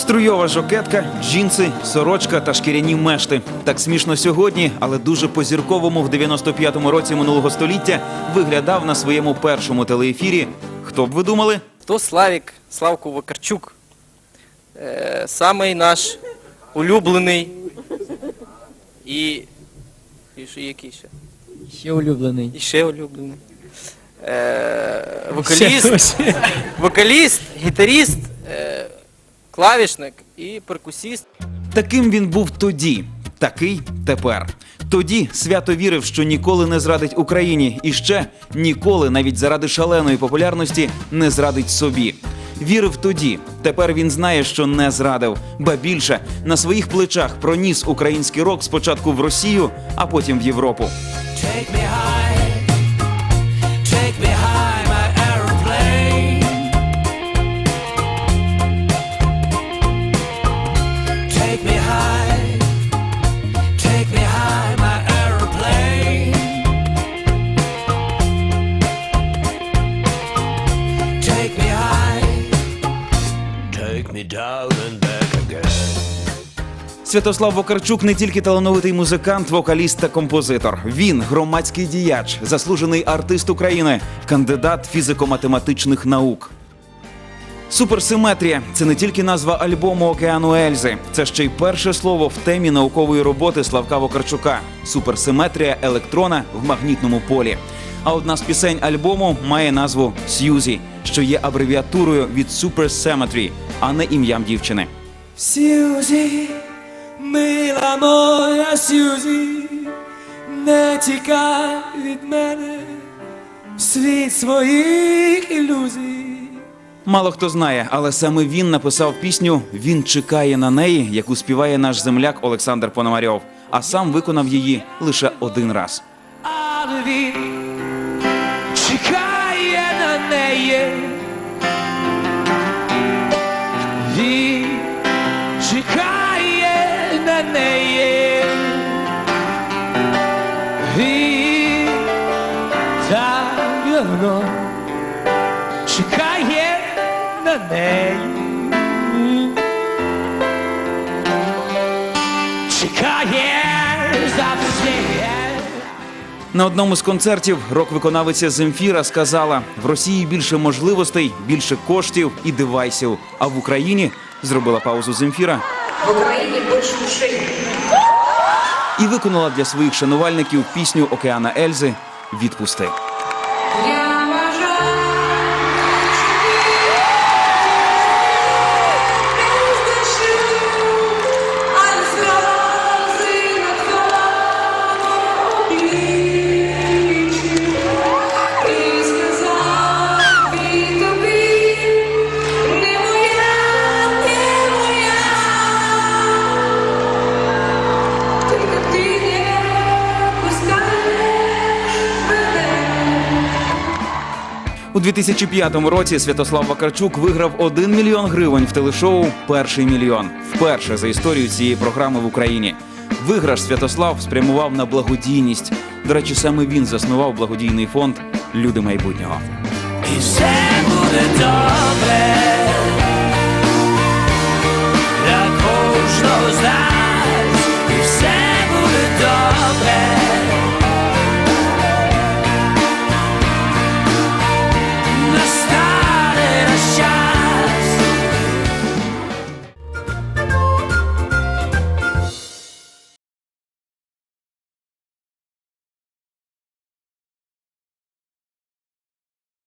Струйова жокетка, джинси, сорочка та шкіряні мешти. Так смішно сьогодні, але дуже по-зірковому в 95-му році минулого століття виглядав на своєму першому телеефірі. Хто б ви думали? То Славік, Славко Вакарчук. Е, самий наш улюблений і. І який ще? Ще улюблений. І ще улюблений. Е, вокаліст, вокаліст, гітаріст, клавішник і перкусіст. Таким він був тоді, такий тепер. Тоді свято вірив, що ніколи не зрадить Україні, і ще ніколи, навіть заради шаленої популярності, не зрадить собі. Вірив тоді. Тепер він знає, що не зрадив. Ба більше на своїх плечах проніс український рок спочатку в Росію, а потім в Європу. Take me high, me down and back again. Святослав Вокарчук не тільки талановитий музикант, вокаліст та композитор. Він громадський діяч, заслужений артист України, кандидат фізико-математичних наук. Суперсиметрія це не тільки назва альбому Океану Ельзи, це ще й перше слово в темі наукової роботи Славка Вокарчука. Суперсиметрія електрона в магнітному полі. А одна з пісень альбому має назву Сьюзі, що є абревіатурою від Supersymmetry, а не ім'ям дівчини. Сьюзі, мила моя Сьюзі, не тікай від мене в світ своїх ілюзій. Мало хто знає, але саме він написав пісню Він чекає на неї, яку співає наш земляк Олександр Пономарьов, а сам виконав її лише один раз. Але він чекає на неї. Так чекає на неї. Чекає завжди. На одному з концертів рок-виконавиця Земфіра сказала: в Росії більше можливостей, більше коштів і девайсів. А в Україні зробила паузу Земфіра В Украине больше ушей. і виконала для своїх шанувальників пісню Океана Ельзи Відпусти. У 2005 році Святослав Вакарчук виграв 1 мільйон гривень в телешоу Перший мільйон. Вперше за історію цієї програми в Україні. Виграш Святослав спрямував на благодійність. До речі, саме він заснував благодійний фонд Люди майбутнього. І все буде добре.